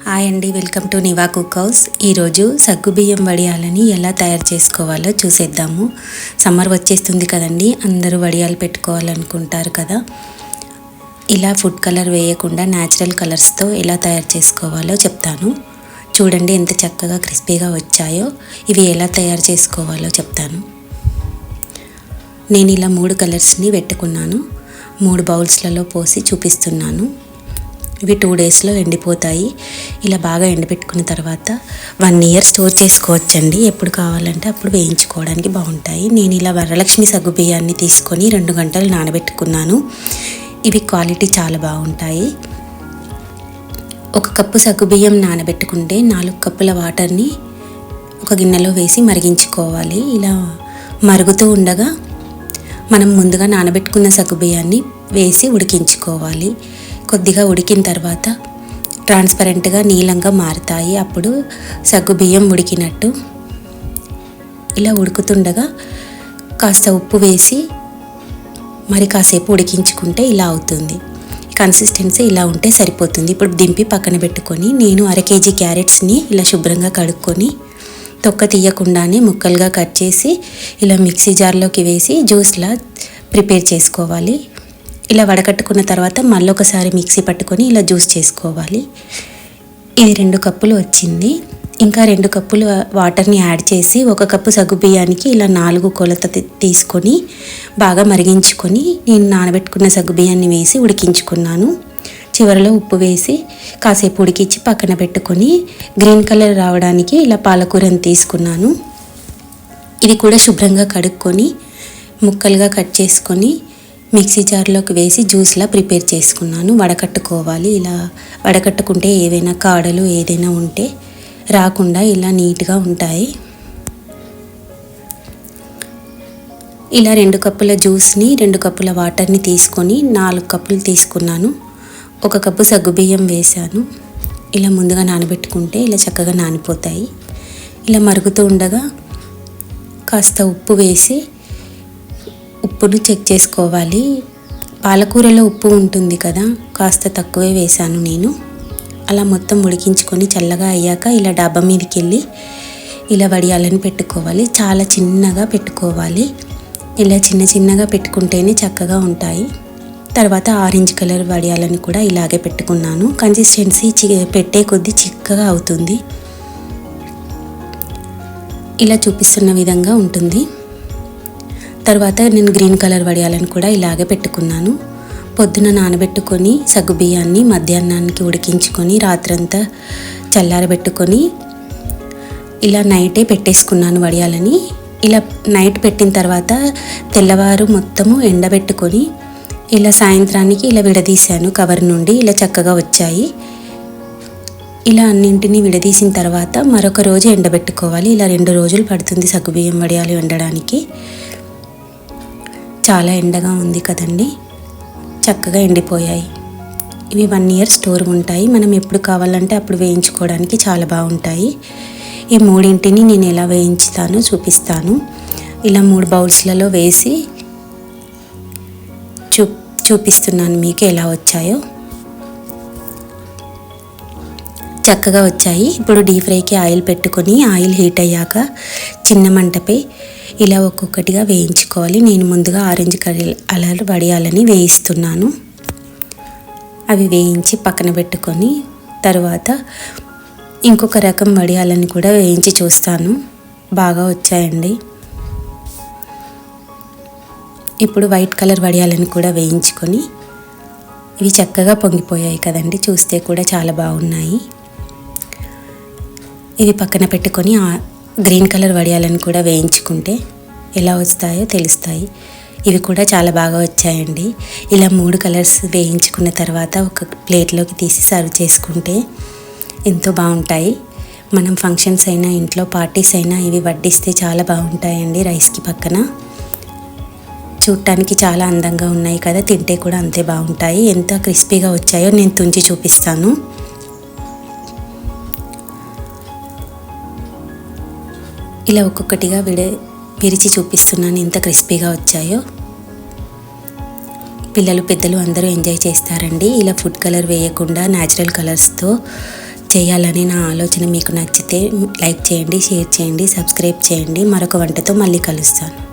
Hi అండి welcome to Niva cook house ఈరోజు సగ్గుబియ్యం వడియాలని ఎలా తయారు చేసుకోవాలో చూసేద్దాము. సమ్మర్ వచ్చేస్తుంది కదండి. అందరూ వడియాలు పెట్టుకోవాలనుకుంటారు కదా. ఇలా ఫుడ్ కలర్ వేయకుండా న్యాచురల్ కలర్స్తో ఎలా తయారు చేసుకోవాలో చెప్తాను. చూడండి ఎంత చక్కగా క్రిస్పీగా వచ్చాయో. ఇవి ఎలా తయారు చేసుకోవాలో చెప్తాను. నేను ఇలా మూడు కలర్స్ని పెట్టుకున్నాను. మూడు బౌల్స్లలో పోసి చూపిస్తున్నాను. ఇవి టూ డేస్లో ఎండిపోతాయి. ఇలా బాగా ఎండబెట్టుకున్న తర్వాత వన్ ఇయర్ స్టోర్ చేసుకోవచ్చండి. ఎప్పుడు కావాలంటే అప్పుడు వేయించుకోవడానికి బాగుంటాయి. నేను ఇలా వరలక్ష్మి సగ్గు బియ్యాన్ని తీసుకొని రెండు గంటలు నానబెట్టుకున్నాను. ఇవి క్వాలిటీ చాలా బాగుంటాయి. ఒక కప్పు సగ్గు బియ్యం నానబెట్టుకుంటే నాలుగు కప్పుల వాటర్ని ఒక గిన్నెలో వేసి మరిగించుకోవాలి. ఇలా మరుగుతూ ఉండగా మనం ముందుగా నానబెట్టుకున్న సగ్గుబియ్యాన్ని వేసి ఉడికించుకోవాలి. కొద్దిగా ఉడికిన తర్వాత ట్రాన్స్పరెంట్గా నీలంగా మారుతాయి. అప్పుడు సగ్గు బియ్యం ఉడికినట్టు ఇలా ఉడుకుతుండగా కాస్త ఉప్పు వేసి మరి కాసేపు ఉడికించుకుంటే ఇలా అవుతుంది. కన్సిస్టెన్సీ ఇలా ఉంటే సరిపోతుంది. ఇప్పుడు దింపి పక్కన పెట్టుకొని నేను అర కేజీ క్యారెట్స్ని ఇలా శుభ్రంగా కడుక్కొని తొక్క తీయకుండానే ముక్కలుగా కట్ చేసి ఇలా మిక్సీ జార్లోకి వేసి జ్యూస్లా ప్రిపేర్ చేసుకోవాలి. ఇలా వడకట్టుకున్న తర్వాత మళ్ళీ ఒకసారి మిక్సీ పట్టుకొని ఇలా జ్యూస్ చేసుకోవాలి. ఇది రెండు కప్పులు వచ్చింది. ఇంకా రెండు కప్పులు వాటర్ని యాడ్ చేసి ఒక కప్పు సగ్గు బియ్యానికి ఇలా నాలుగు కొలత తీసుకొని బాగా మరిగించుకొని నేను నానబెట్టుకున్న సగ్గు బియ్యాన్ని వేసి ఉడికించుకున్నాను. చివరిలో ఉప్పు వేసి కాసేపు ఉడికించి పక్కన పెట్టుకొని గ్రీన్ కలర్ రావడానికి ఇలా పాలకూరని తీసుకున్నాను. ఇది కూడా శుభ్రంగా కడుక్కొని ముక్కలుగా కట్ చేసుకొని మిక్సీ జార్లోకి వేసి జ్యూస్లా ప్రిపేర్ చేసుకున్నాను. వడకట్టుకోవాలి. ఇలా వడకట్టుకుంటే ఏవైనా కాడలు ఏదైనా ఉంటే రాకుండా ఇలా నీట్గా ఉంటాయి. ఇలా రెండు కప్పుల జ్యూస్ని రెండు కప్పుల వాటర్ని తీసుకొని నాలుగు కప్పులు తీసుకున్నాను. ఒక కప్పు సగ్గుబియ్యం వేశాను. ఇలా ముందుగా నానబెట్టుకుంటే ఇలా చక్కగా నానిపోతాయి. ఇలా మరుగుతూ ఉండగా కాస్త ఉప్పు వేసి ఉప్పును చెక్ చేసుకోవాలి. పాలకూరలో ఉప్పు ఉంటుంది కదా కాస్త తక్కువే వేశాను నేను. అలా మొత్తం ఉడికించుకొని చల్లగా అయ్యాక ఇలా డబ్బా మీదకి వెళ్ళి ఇలా వడియాలని పెట్టుకోవాలి. చాలా చిన్నగా పెట్టుకోవాలి. ఇలా చిన్న చిన్నగా పెట్టుకుంటేనే చక్కగా ఉంటాయి. తర్వాత ఆరెంజ్ కలర్ వడియాలని కూడా ఇలాగే పెట్టుకున్నాను. కన్సిస్టెన్సీ చి పెట్టే కొద్దీ చిక్కగా అవుతుంది. ఇలా చూపిస్తున్న విధంగా ఉంటుంది. తర్వాత నేను గ్రీన్ కలర్ వడియాలను కూడా ఇలాగే పెట్టుకున్నాను. పొద్దున నానబెట్టుకొని సగ్గు బియ్యాన్ని మధ్యాహ్నానికి ఉడికించుకొని రాత్రంతా చల్లారబెట్టుకొని ఇలా నైటే పెట్టేసుకున్నాను వడియాలని. ఇలా నైట్ పెట్టిన తర్వాత తెల్లవారు మొత్తము ఎండబెట్టుకొని ఇలా సాయంత్రానికి ఇలా విడదీశాను. కవర్ నుండి ఇలా చక్కగా వచ్చాయి. ఇలా అన్నింటినీ విడదీసిన తర్వాత మరొక రోజు ఎండబెట్టుకోవాలి. ఇలా రెండు రోజులు పడుతుంది సగ్గుబియ్యం వడియాలు ఎండడానికి. చాలా ఎండగా ఉంది కదండి. చక్కగా ఎండిపోయాయి. ఇవి వన్ ఇయర్ స్టోర్ ఉంటాయి. మనం ఎప్పుడు కావాలంటే అప్పుడు వేయించుకోవడానికి చాలా బాగుంటాయి. ఈ మూడింటిని నేను ఎలా వేయించుతానో చూపిస్తాను. ఇలా మూడు బౌల్స్లలో వేసి చూ చూపిస్తున్నాను మీకు ఎలా వచ్చాయో. చక్కగా వచ్చాయి. ఇప్పుడు డీప్ ఫ్రైకి ఆయిల్ పెట్టుకొని ఆయిల్ హీట్ అయ్యాక చిన్న మంటపై ఇలా ఒక్కొక్కటిగా వేయించుకోవాలి. నేను ముందుగా ఆరెంజ్ కలర్ అలర్ వడియాలని వేయిస్తున్నాను. అవి వేయించి పక్కన పెట్టుకొని తర్వాత ఇంకొక రకం వడియాలని కూడా వేయించి చూస్తాను. బాగా వచ్చాయండి. ఇప్పుడు వైట్ కలర్ వడియాలని కూడా వేయించుకొని ఇవి చక్కగా పొంగిపోయాయి కదండి. చూస్తే కూడా చాలా బాగున్నాయి. ఇవి పక్కన పెట్టుకొని గ్రీన్ కలర్ వడియాలను కూడా వేయించుకుంటే ఎలా వస్తాయో తెలుస్తాయి. ఇవి కూడా చాలా బాగా వచ్చాయండి. ఇలా మూడు కలర్స్ వేయించుకున్న తర్వాత ఒక ప్లేట్లోకి తీసి సర్వ్ చేసుకుంటే ఎంతో బాగుంటాయి. మనం ఫంక్షన్స్ అయినా ఇంట్లో పార్టీస్ అయినా ఇవి వడ్డిస్తే చాలా బాగుంటాయండి రైస్కి పక్కన. చూడటానికి చాలా అందంగా ఉన్నాయి కదా తింటే కూడా అంతే బాగుంటాయి. ఎంత క్రిస్పీగా వచ్చాయో నేను తుంచి చూపిస్తాను. ఇలా ఒక్కొక్కటిగా విడ విరిచి చూపిస్తున్నాను ఎంత క్రిస్పీగా వచ్చాయో. పిల్లలు పెద్దలు అందరూ ఎంజాయ్ చేస్తారండి. ఇలా ఫుడ్ కలర్ వేయకుండా న్యాచురల్ కలర్స్తో చేయాలని నా ఆలోచన. మీకు నచ్చితే లైక్ చేయండి షేర్ చేయండి సబ్స్క్రైబ్ చేయండి. మరొక వంటతో మళ్ళీ కలుస్తాను.